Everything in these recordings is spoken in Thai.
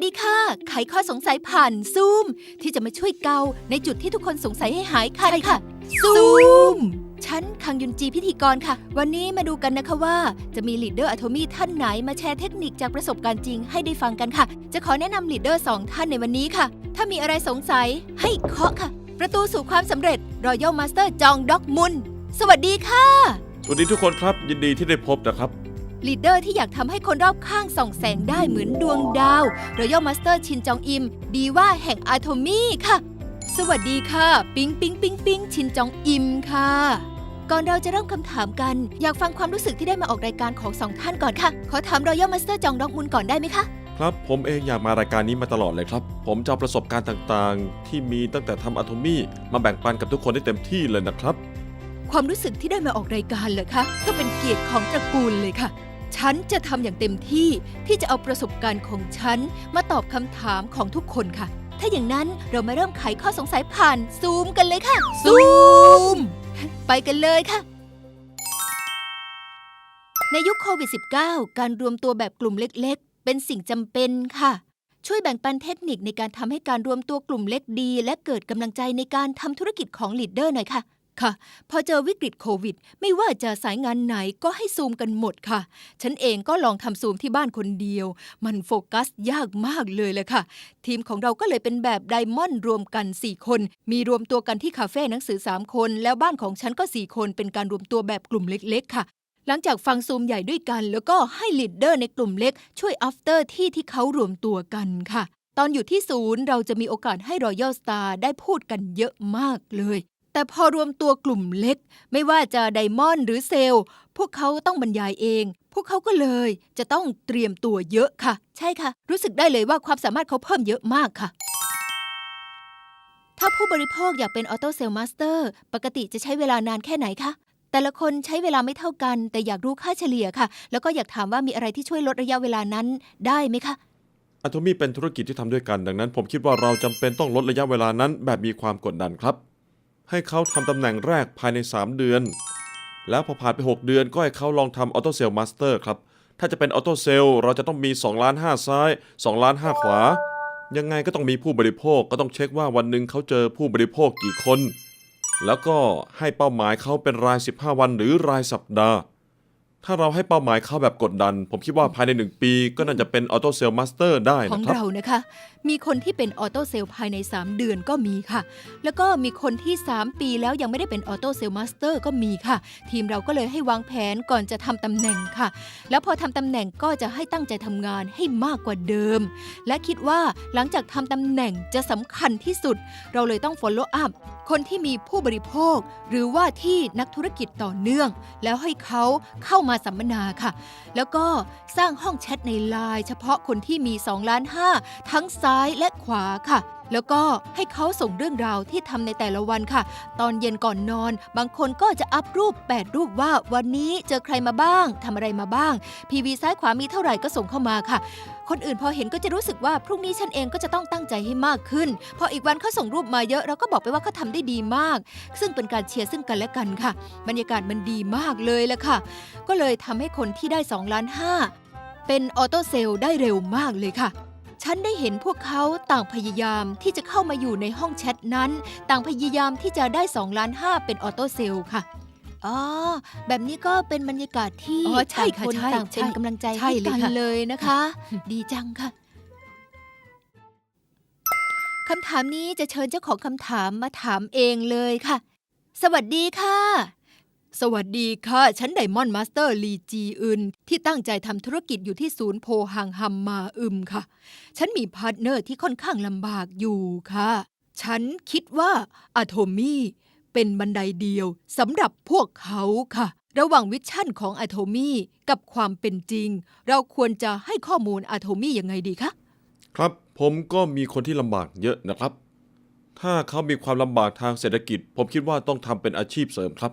สดีค่ะ ไขข้อสงสัยผ่านซูม ที่จะมาช่วยเกาในจุดที่ทุกคนสงสัยให้หายคันค่ะ ซูม ฉันคังยุนจีพิธีกรค่ะ วันนี้มาดูกันนะคะว่า จะมีลีดเดอร์อะโทมี่ท่านไหนมาแชร์เทคนิคจากประสบการณ์จริงให้ได้ฟังกันค่ะ จะขอแนะนำลีดเดอร์สองท่านในวันนี้ค่ะ ถ้ามีอะไรสงสัยให้เคาะค่ะ ประตูสู่ความสำเร็จรอยัลมาสเตอร์จองด็อกมุน สวัสดีค่ะ สวัสดีทุกคนครับยินดีที่ได้พบนะครับ ลีดเดอร์ที่อยากทำให้คนรอบข้างส่องแสงได้เหมือนดวงดาวรอยัลมาสเตอร์ชินจองอิม ดีว่าแห่งอาโทมี่ค่ะ สวัสดีค่ะ ปิงปิงปิงปิงชินจองอิมค่ะ ก่อนเราจะเริ่มคำถามกัน อยากฟังความรู้สึกที่ได้มาออกรายการของสองท่านก่อนค่ะ ขอถามรอยัลมาสเตอร์จองดอกมุนก่อนได้ไหมคะ ครับผมเองอยากมารายการนี้มาตลอดเลยครับ ผมจะเอาประสบการณ์ต่างๆ ที่มีตั้งแต่ทำอะโทมี่มาแบ่งปันกับทุกคนได้เต็มที่เลยนะครับ ความรู้สึกที่ได้มาออกรายการเหรอคะก็เป็นเกียรติของตระกูลเลยค่ะ ฉันจะทำอย่างเต็มที่ที่จะเอาประสบการณ์ของฉันมาตอบคำถามของทุกคนค่ะ ถ้าอย่างนั้นเรามาเริ่มไขข้อสงสัยผ่านซูมกันเลยค่ะ ซูม ไปกันเลยค่ะ ในยุคโควิด -19 การรวมตัวแบบกลุ่มเล็กๆ เป็นสิ่งจำเป็นค่ะ ช่วยแบ่งปันเทคนิคในการทำให้การรวมตัวกลุ่มเล็กดี และเกิดกำลังใจในการทำธุรกิจของลีดเดอร์หน่อยค่ะ ค่ะ พอเจอวิกฤตโควิด ไม่ว่าจะสายงานไหนก็ให้ซูมกันหมดค่ะ ฉันเองก็ลองทำซูมที่บ้านคนเดียว มันโฟกัสยากมากเลยแหละค่ะ ทีมของเราก็เลยเป็นแบบไดมอนด์รวมกัน 4 คน มีรวมตัวกันที่คาเฟ่หนังสือ 3 คน แล้วบ้านของฉันก็ 4 คนเป็นการรวมตัวแบบกลุ่มเล็ก ๆ ค่ะหลังจากฟังซูมใหญ่ด้วยกัน แล้วก็ให้ลีดเดอร์ในกลุ่มเล็ก ช่วยอัฟเตอร์ที่ที่เขารวมตัวกันค่ะ ตอนอยู่ที่ศูนย์เราจะมีโอกาสให้รอยัลสตาร์ได้พูดกันเยอะมากเลย แต่พอรวมตัวกลุ่มเล็ก ไม่ว่าจะไดมอนด์หรือเซลล์ พวกเขาต้องบรรยายเอง พวกเขาก็เลย จะต้องเตรียมตัวเยอะค่ะ ใช่ค่ะ รู้สึกได้เลยว่าความสามารถเขาเพิ่มเยอะมากค่ะ ถ้าผู้บริโภคอยากเป็นออโต้เซลล์มาสเตอร์ปกติจะใช้เวลานานแค่ไหนคะแต่ละคนใช้เวลาไม่เท่ากัน แต่อยากรู้ค่าเฉลี่ยค่ะ แล้วก็อยากถามว่ามีอะไรที่ช่วยลดระยะเวลานั้นได้ไหมคะอะโทมี่เป็นธุรกิจที่ทำด้วยกัน ดังนั้น ผมคิดว่าเราจำเป็นต้องลดระยะเวลานั้น แบบมีความกดดันครับ ให้เขาทำตำแหน่งแรกภายใน 3 เดือน แล้วพอผ่านไป 6 เดือนก็ให้เขาลองทำออโต้เซลล์มาสเตอร์ครับ ถ้าจะเป็นออโต้เซลล์เราจะต้องมี 2 ล้าน 5 ซ้าย 2 ล้าน 5 ขวา ยังไงก็ต้องมีผู้บริโภคก็ต้องเช็คว่าวันหนึ่งเขาเจอผู้บริโภคกี่คน แล้วก็ให้เป้าหมายเขาเป็นราย 15 วันหรือรายสัปดาห์ ถ้าเราให้เป้าหมายเขาแบบกดดัน ผมคิดว่าภายใน1ปีก็น่าจะเป็นออโต้เซลล์มาสเตอร์ได้ของนะครับ เรานะคะ มีคนที่เป็นออโต้เซลล์ภายใน 3 เดือนก็มีค่ะ แล้วก็มีคนที่ 3 ปีแล้วยังไม่ได้เป็นออโต้เซลล์มาสเตอร์ก็มีค่ะ ทีมเราก็เลยให้วางแผนก่อนจะทำตำแหน่งค่ะ แล้วพอทำตำแหน่งก็จะให้ตั้งใจทำงานให้มากกว่าเดิม และคิดว่าหลังจากทำตำแหน่งจะสำคัญที่สุด เราเลยต้อง follow up คนที่มีผู้บริโภค หรือว่าที่นักธุรกิจต่อเนื่อง แล้วให้เขาเข้ามาสัมมนาค่ะ แล้วก็สร้างห้องแชทในไลน์เฉพาะคนที่มี2ล้าน5ทั้งซ้ายและขวาค่ะ แล้วก็ให้เขาส่งเรื่องราวที่ทำในแต่ละวันค่ะ ตอนเย็นก่อนนอน บางคนก็จะอัพรูป 8 รูปว่าวันนี้เจอใครมาบ้างทำอะไรมาบ้างพีวีซ้ายขวามีเท่าไหร่ก็ส่งเข้ามาค่ะ คนอื่นพอเห็นก็จะรู้สึกว่าพรุ่งนี้ฉันเองก็จะต้องตั้งใจให้มากขึ้น พออีกวันเขาส่งรูปมาเยอะเราก็บอกไปว่าเขาทำได้ดีมาก ซึ่งเป็นการเชียร์ซึ่งกันและกันค่ะ บรรยากาศมันดีมากเลยละค่ะ ก็เลยทำให้คนที่ได้2ล้าน5เป็นออโต้เซลล์ได้เร็วมากเลยค่ะ ฉันได้เห็นพวกเขาต่างพยายามที่จะเข้ามาอยู่ในห้องแชทนั้น ต่างพยายามที่จะได้2ล้าน5เป็นออโต้เซลล์ค่ะ อ๋อ แบบนี้ก็เป็นบรรยากาศที่อ๋อใช่ค่ะต่างนใช่ต่างเป็นใช่กำลังใจใช่ให้เลยกันค่ะ เลยนะคะ ดีจังค่ะ คำถามนี้จะเชิญเจ้าของคำถามมาถามเองเลยค่ะ สวัสดีค่ะ สวัสดีค่ะ ฉันไดมอนด์มาสเตอร์ลีจีอึนที่ตั้งใจทำธุรกิจอยู่ที่ศูนย์โพหังฮัมมาอึมค่ะ ฉันมีพาร์ทเนอร์ที่ค่อนข้างลำบากอยู่ค่ะ ฉันคิดว่าอะโทมี่เป็นบันไดเดียวสำหรับพวกเขาค่ะ ระหว่างวิชั่นของอะโทมี่กับความเป็นจริง เราควรจะให้ข้อมูลอะโทมี่ยังไงดีคะ ครับผมก็มีคนที่ลำบากเยอะนะครับ ถ้าเขามีความลำบากทางเศรษฐกิจ ผมคิดว่าต้องทำเป็นอาชีพเสริมครับ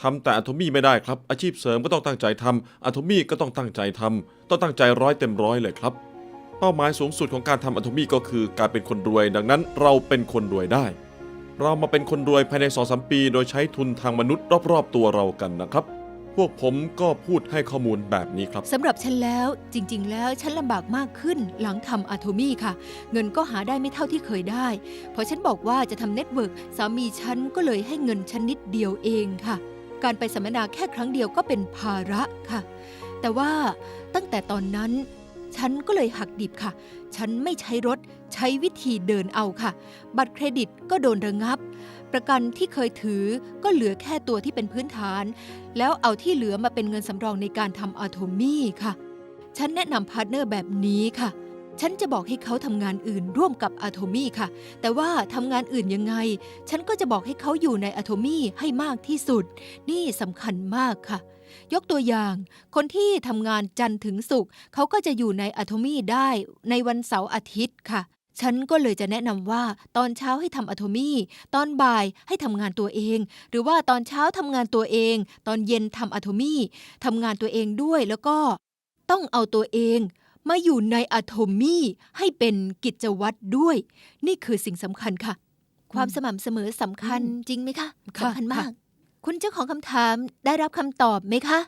ทำแต่อะโทมี่ไม่ได้ครับ อาชีพเสริมก็ต้องตั้งใจทำอะโทมี่ก็ต้องตั้งใจทำต้องตั้งใจร้อยเต็มร้อยเลยครับ เป้าหมายสูงสุดของการทำอะโทมี่ก็คือการเป็นคนรวย ดังนั้นเราเป็นคนรวยได้ เรามาเป็นคนรวยภายใน2องสมปี โดยใช้ทุนทางมนุษย์รอบๆ ตัวเรากันนะครับ พวกผมก็พูดให้ข้อมูลแบบนี้ครับ สำหรับฉันแล้วจริง ๆ แล้วฉันลำบากมากขึ้นหลังทำอะโทมี่ค่ะ เงินก็หาได้ไม่เท่าที่เคยได้พอฉันบอกว่าจะทำเน็ตเวิร์กสามีฉันก็เลยให้เงินฉันนิดเดียวเองค่ะ การไปสัมมนาแค่ครั้งเดียวก็เป็นภาระค่ะ แต่ว่าตั้งแต่ตอนนั้น ฉันก็เลยหักดิบค่ะ ฉันไม่ใช้รถใช้วิธีเดินเอาค่ะ บัตรเครดิตก็โดนระงับ ประกันที่เคยถือก็เหลือแค่ตัวที่เป็นพื้นฐาน แล้วเอาที่เหลือมาเป็นเงินสำรองในการทำอะโทมี่ค่ะ ฉันแนะนำพาร์ทเนอร์แบบนี้ค่ะ ฉันจะบอกให้เขาทำงานอื่นร่วมกับอะโทมี่ค่ะ แต่ว่าทำงานอื่นยังไง ฉันก็จะบอกให้เขาอยู่ในอะโทมี่ให้มากที่สุด นี่สำคัญมากค่ะ ยกตัวอย่าง คนที่ทำงานจันทร์ถึงศุกร์เขาก็จะอยู่ในอะโทมี่ได้ในวันเสาร์อาทิตย์ค่ะ ฉันก็เลยจะแนะนำว่าตอนเช้าให้ทำอะโทมี่ตอนบ่ายให้ทำงานตัวเอง หรือว่าตอนเช้าทำงานตัวเอง ตอนเย็นทำอะโทมี่ทำงานตัวเองด้วยแล้วก็ต้องเอาตัวเอง มาอยู่ในอะโทมี่ให้เป็นกิจวัตรด้วย นี่คือสิ่งสำคัญค่ะ ความสม่ำเสมอสำคัญจริงไหมคะค่ะสำคัญมาค่ะกคุณเจ้าของคำถามได้รับคำตอบไหมคะ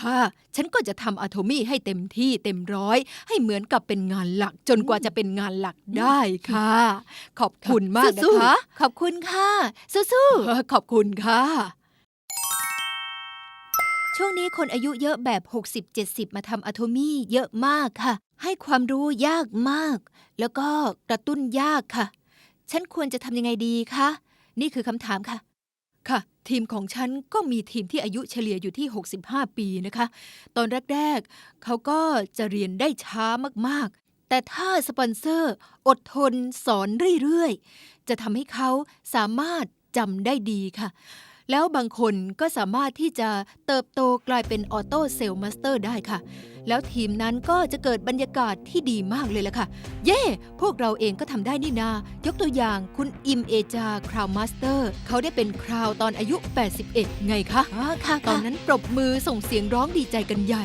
ค่ะ ฉันก็จะทำอะโทมี่ให้เต็มที่เต็มร้อย ให้เหมือนกับเป็นงานหลัก จนกว่าจะเป็นงานหลักได้ค่ะ ขอบคุณมากนะสู้ๆคะขอบคุณค่ะสู้ๆ ขอบคุณค่ะ ช่วงนี้คนอายุเยอะแบบ 60-70 มาทำอะโทมี่เยอะมากค่ะ ให้ความรู้ยากมาก แล้วก็กระตุ้นยากค่ะ ฉันควรจะทำยังไงดีคะ นี่คือคำถามค่ะ ค่ะ ทีมของฉันก็มีทีมที่อายุเฉลี่ยอยู่ที่ 65 ปีนะคะ ตอนแรกๆเขาก็จะเรียนได้ช้ามากๆ แต่ถ้าสปอนเซอร์อดทนสอนเรื่อยๆ จะทำให้เขาสามารถจำได้ดีค่ะ แล้วบางคนก็สามารถที่จะเติบโตกลายเป็นออโต้เซลล์มาสเตอร์ได้ค่ะ แล้วทีมนั้นก็จะเกิดบรรยากาศที่ดีมากเลยล่ะค่ะ เย่พวกเราเองก็ทำได้นี่นา ยกตัวอย่างคุณอิมเอจาคราวมาสเตอร์เขาได้เป็นคราวตอนอายุ 81 ไงคะอ๋อค่ะ ตอนค่ะนั้นปรบมือส่งเสียงร้องดีใจกันใหญ่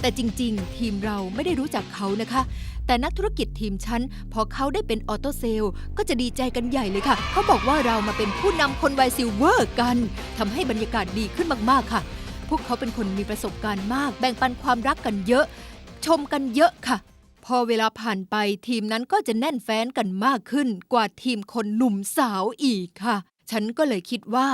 แต่จริง ๆ ทีมเราไม่ได้รู้จักเขานะคะ แต่นักธุรกิจทีมฉันพอเขาได้เป็นออโตเซลล์ก็จะดีใจกันใหญ่เลยค่ะ เขาบอกว่าเรามาเป็นผู้นำคนวัยซิลเวอร์กันทำให้บรรยากาศดีขึ้นมากๆค่ะ พวกเขาเป็นคนมีประสบการณ์มาก แบ่งปันความรักกันเยอะ ชมกันเยอะค่ะ พอเวลาผ่านไปทีมนั้นก็จะแน่นแฟ้นกันมากขึ้นกว่าทีมคนหนุ่มสาวอีกค่ะฉันก็เลยคิดว่า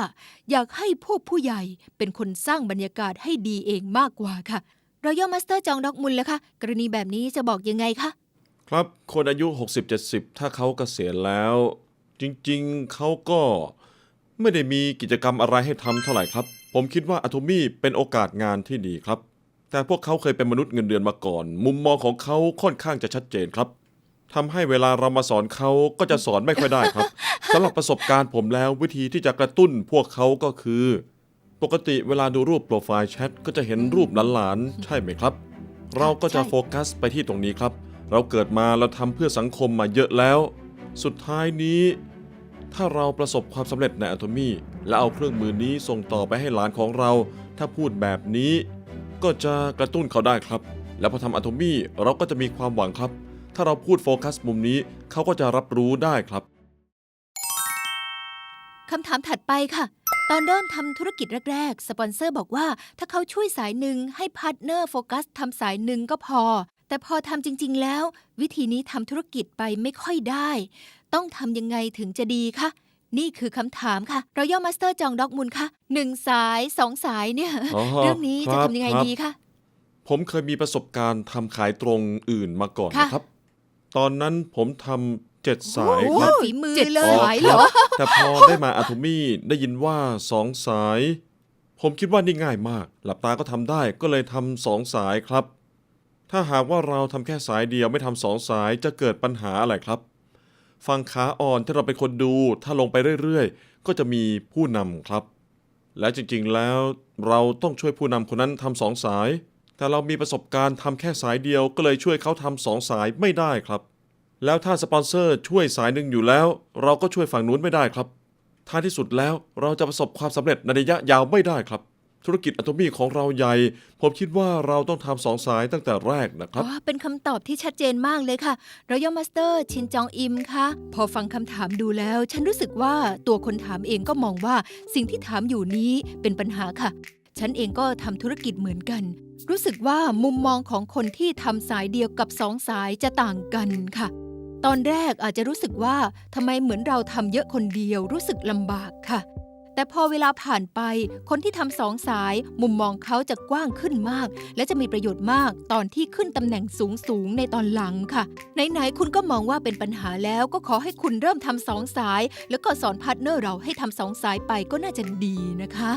อยากให้พวกผู้ใหญ่เป็นคนสร้างบรรยากาศให้ดีเองมากกว่าค่ะ รอยัลมาสเตอร์จองดอกมุลแล้วค่ะกรณีแบบนี้จะบอกยังไงคะครับคนอายุ 60-70 ถ้าเขาเกษียณแล้ว จริงๆเขาก็ไม่ได้มีกิจกรรมอะไรให้ทำเท่าไหร่ครับ ผมคิดว่าอะโทมี่เป็นโอกาสงานที่ดีครับ แต่พวกเขาเคยเป็นมนุษย์เงินเดือนมาก่อน มุมมองของเขาค่อนข้างจะชัดเจนครับทำให้เวลาเรามาสอนเขาก็จะสอนไม่ค่อยได้ครับสำหรับประสบการณ์ผมแล้ววิธีที่จะกระตุ้นพวกเขาก็คือ ปกติเวลาดูรูปโปรไฟล์แชทก็จะเห็นรูปหลานๆ ใช่ไหมครับ เราก็จะโฟกัสไปที่ตรงนี้ครับ เราเกิดมาเราทำเพื่อสังคมมาเยอะแล้ว สุดท้ายนี้ ถ้าเราประสบความสำเร็จในอะโทมี่และเอาเครื่องมือนี้ส่งต่อไปให้หลานของเรา ถ้าพูดแบบนี้ ก็จะกระตุ้นเขาได้ครับ แล้วพอทำอะโทมี่เราก็จะมีความหวังครับ ถ้าเราพูดโฟกัสมุมนี้เขาก็จะรับรู้ได้ครับ คำถามถัดไปค่ะ ตอนเริ่มทำธุรกิจแรกๆ สปอนเซอร์บอกว่า ถ้าเขาช่วยสายหนึ่งให้พาร์ทเนอร์โฟกัสทำสายหนึ่งก็พอ แต่พอทำจริง ๆ แล้ว วิธีนี้ทำธุรกิจไปไม่ค่อยได้ ต้องทำยังไงถึงจะดีคะนี่คือคำถามค่ะเราย่อมาสเตอร์จองด็อกมุลค่ะหนึ่งสายสองสายเนี่ยอ๋อเรื่องนี้คจะรับทำยังไงครับ ดีคะ ผมเคยมีประสบการณ์ทำขายตรงอื่นมาก่อนค่ะ นะครับ ตอนนั้นผมทำ เจ็ดสายโอ้ครับฝีมือเจ็ดเลอ๋อยไหวเหรอครับแต่พอได้มาอะโทมี่ได้ยินว่าสองสาย ผมคิดว่านี่ง่ายมาก หลับตาก็ทำได้ก็เลยทำสองสายครับ ถ้าหากว่าเราทำแค่สายเดียวไม่ทำสองสายจะเกิดปัญหาอะไรครับ ฟังขาอ่อนที่เราเป็นคนดู ถ้าลงไปเรื่อยๆ ก็จะมีผู้นำครับ และจริงๆแล้วเราต้องช่วยผู้นำคนนั้นทำสองสาย แต่เรามีประสบการณ์ทำแค่สายเดียวก็เลยช่วยเขาทำสองสายไม่ได้ครับ แล้วถ้าสปอนเซอร์ช่วยสายหนึ่งอยู่แล้ว เราก็ช่วยฝั่งนู้นไม่ได้ครับ ท้ายที่สุดแล้วเราจะประสบความสำเร็จในระยะยาวไม่ได้ครับ ธุรกิจอะโตมี่ของเราใหญ่ ผมคิดว่าเราต้องทำสองสายตั้งแต่แรกนะครับ อ๋อ เป็นคำตอบที่ชัดเจนมากเลยค่ะรอยัลมาสเตอร์ชินจองอิมคะพอฟังคำถามดูแล้ว ฉันรู้สึกว่าตัวคนถามเองก็มองว่าสิ่งที่ถามอยู่นี้เป็นปัญหาค่ะ ฉันเองก็ทำธุรกิจเหมือนกันรู้สึกว่ามุมมองของคนที่ทำสายเดียวกับสองสายจะต่างกันค่ะ ตอนแรกอาจจะรู้สึกว่าทำไมเหมือนเราทำเยอะคนเดียวรู้สึกลำบากค่ะ แต่พอเวลาผ่านไปคนที่ทำสองสายมุมมองเขาจะกว้างขึ้นมาก และจะมีประโยชน์มากตอนที่ขึ้นตำแหน่งสูงสูงในตอนหลังค่ะ ไหนๆคุณก็มองว่าเป็นปัญหาแล้วก็ขอให้คุณเริ่มทำสองสาย แล้วก็สอนพาร์ทเนอร์เราให้ทำสองสายไปก็น่าจะดีนะคะ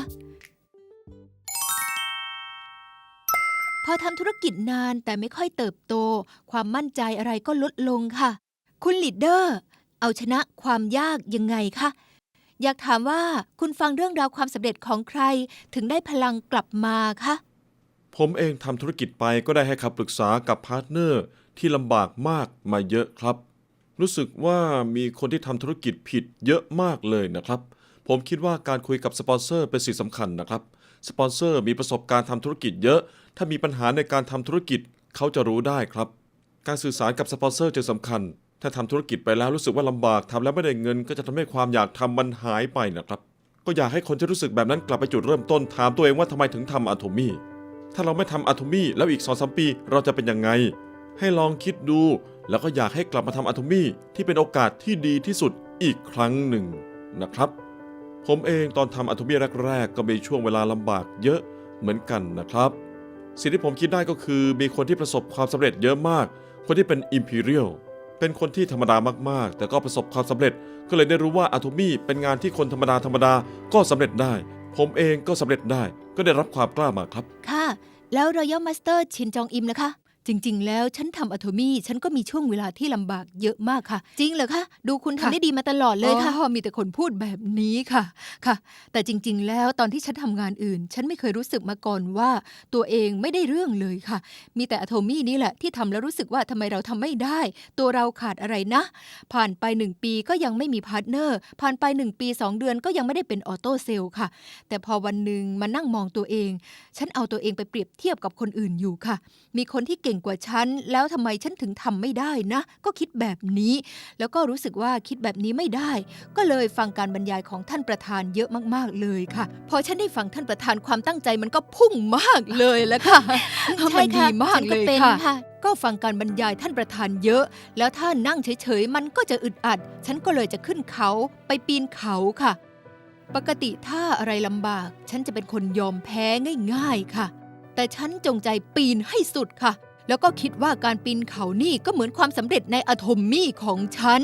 พอทำธุรกิจนานแต่ไม่ค่อยเติบโต ความมั่นใจอะไรก็ลดลงค่ะ คุณลีดเดอร์ เอาชนะความยากยังไงคะ อยากถามว่าคุณฟังเรื่องราวความสำเร็จของใครถึงได้พลังกลับมาคะ ผมเองทำธุรกิจไปก็ได้ให้คำปรึกษากับพาร์ทเนอร์ที่ลำบากมากมาเยอะครับ รู้สึกว่ามีคนที่ทำธุรกิจผิดเยอะมากเลยนะครับ ผมคิดว่าการคุยกับสปอนเซอร์เป็นสิ่งสำคัญนะครับ สปอนเซอร์มีประสบการณ์ทำธุรกิจเยอะ ถ้ามีปัญหาในการทำธุรกิจเขาจะรู้ได้ครับ การสื่อสารกับสปอนเซอร์จึงสำคัญ ถ้าทำธุรกิจไปแล้วรู้สึกว่าลำบากทำแล้วไม่ได้เงิน ก็จะทำให้ความอยากทำมันหายไปนะครับ ก็อยากให้คนที่รู้สึกแบบนั้นกลับไปจุดเริ่มต้นถามตัวเองว่าทำไมถึงทำอะโทมี่ถ้าเราไม่ทำอะโทมี่แล้วอีก2องสมปีเราจะเป็นยังไง ให้ลองคิดดู แล้วก็อยากให้กลับมาทำอะโทมี่ที่เป็นโอกาสที่ดีที่สุดอีกครั้งหนึ่งนะครับ ผมเองตอนทำอะโทมี่แรก ๆ ก็มีช่วงเวลาลำบากเยอะเหมือนกันนะครับ สิ่งที่ผมคิดได้ก็คือมีคนที่ประสบความสำเร็จเยอะมาก คนที่เป็น Imperial เเป็นคนที่ธรรมดามากๆ แต่ก็ประสบความสำเร็จ ก็เลยได้รู้ว่าอะโทมี่เป็นงานที่คนธรรมดาธรรมดาก็สำเร็จได้ ผมเองก็สำเร็จได้ ก็ได้รับความกล้ามาครับ ค่ะ แล้วรอยัลมาสเตอร์ชินจองอิมนะคะ จริง ๆ แล้วฉันทำอะโทมี่ฉันก็มีช่วงเวลาที่ลำบากเยอะมากค่ะ จริงเหรอคะ ดูคุณทำค่ะได้ดีมาตลอดเลยค่ะอ๋อมีแต่คนพูดแบบนี้ค่ะค่ะ แต่จริง ๆ แล้วตอนที่ฉันทำงานอื่น ฉันไม่เคยรู้สึกมาก่อนว่า ตัวเองไม่ได้เรื่องเลยค่ะ มีแต่อะโทมี่นี่แหละที่ทำแล้วรู้สึกว่าทำไมเราทำไม่ได้ ตัวเราขาดอะไรนะ ผ่านไปหนึ่งปีก็ยังไม่มีพาร์ทเนอร์ ผ่านไปหนึ่งปีสองเดือนก็ยังไม่ได้เป็นออโต้เซลล์ค่ะ แต่พอวันหนึ่งมานั่งมองตัวเอง ฉันเอาตัวเองไปเปรียบเทียบกับคนอื่นอยู่ค่ะ มีคนที่เก่งกว่าฉัน แล้วทำไมฉันถึงทำไม่ได้นะ ก็คิดแบบนี้ แล้วก็รู้สึกว่าคิดแบบนี้ไม่ได้ ก็เลยฟังการบรรยายของท่านประธานเยอะมาก ๆเลยค่ะพอฉันได้ฟังท่านประธานความตั้งใจมันก็พุ่งมากเลยแล้วค่ะมันดีมากเลยค่ะก็ฟังการบรรยายท่านประธานเยอะ แล้วถ้านั่งเฉยๆ มันก็จะอึดอัด ฉันก็เลยจะขึ้นเขาไปปีนเขาค่ะ ปกติถ้าอะไรลำบาก ฉันจะเป็นคนยอมแพ้ง่าย ๆ ค่ะ แต่ฉันจงใจปีนให้สุดค่ะ แล้วก็คิดว่าการปีนเขานี่ก็เหมือนความสำเร็จในอะโทมี่ของฉัน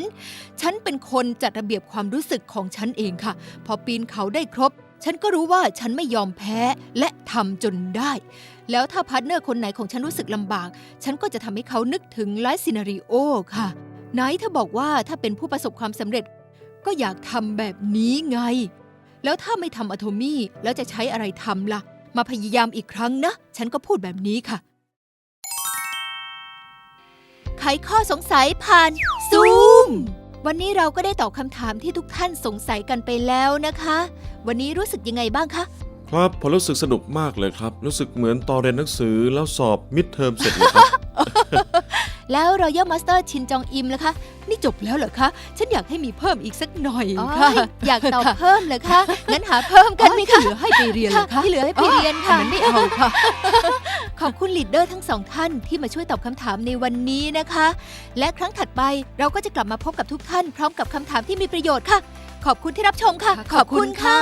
ฉันเป็นคนจัดระเบียบความรู้สึกของฉันเองค่ะ พอปีนเขาได้ครบ ฉันก็รู้ว่าฉันไม่ยอมแพ้และทำจนได้ แล้วถ้าพาร์ทเนอร์คนไหนของฉันรู้สึกลำบาก ฉันก็จะทำให้เขานึกถึงไลฟ์ซีนารีโอค่ะ ไหนเธอบอกว่าถ้าเป็นผู้ประสบความสำเร็จ ก็อยากทำแบบนี้ไง แล้วถ้าไม่ทำอะโทมี่แล้วจะใช้อะไรทำล่ะ มาพยายามอีกครั้งนะ ฉันก็พูดแบบนี้ค่ะ ไขข้อสงสัยผ่านซูม วันนี้เราก็ได้ตอบคำถามที่ทุกท่านสงสัยกันไปแล้วนะคะ วันนี้รู้สึกยังไงบ้างคะ ครับผมรู้สึกสนุกมากเลยครับ รู้สึกเหมือนตอนเรียนหนังสือแล้วสอบมิดเทอมเสร็จเลยครับ แล้ว Royal Master ชินจองอิมล่ะคะ นี่จบแล้วเหรอคะ ฉันอยากให้มีเพิ่มอีกสักหน่อยอ๋อค่ะ อยากตอบเพิ่มเหรอคะ งั้นหาเพิ่มกันไหมคะที่เหลือให้ไปเรียนเหรอคะที่เหลือให้ไปเรียนค่ะอันนั้นไม่เอาค่ะ ขอบคุณลีดเดอร์ทั้งสองท่านที่มาช่วยตอบคำถามในวันนี้นะคะ และครั้งถัดไปเราก็จะกลับมาพบกับทุกท่าน พร้อมกับคำถามที่มีประโยชน์ค่ะ ขอบคุณที่รับชมค่ะ ขอบคุณค่ะ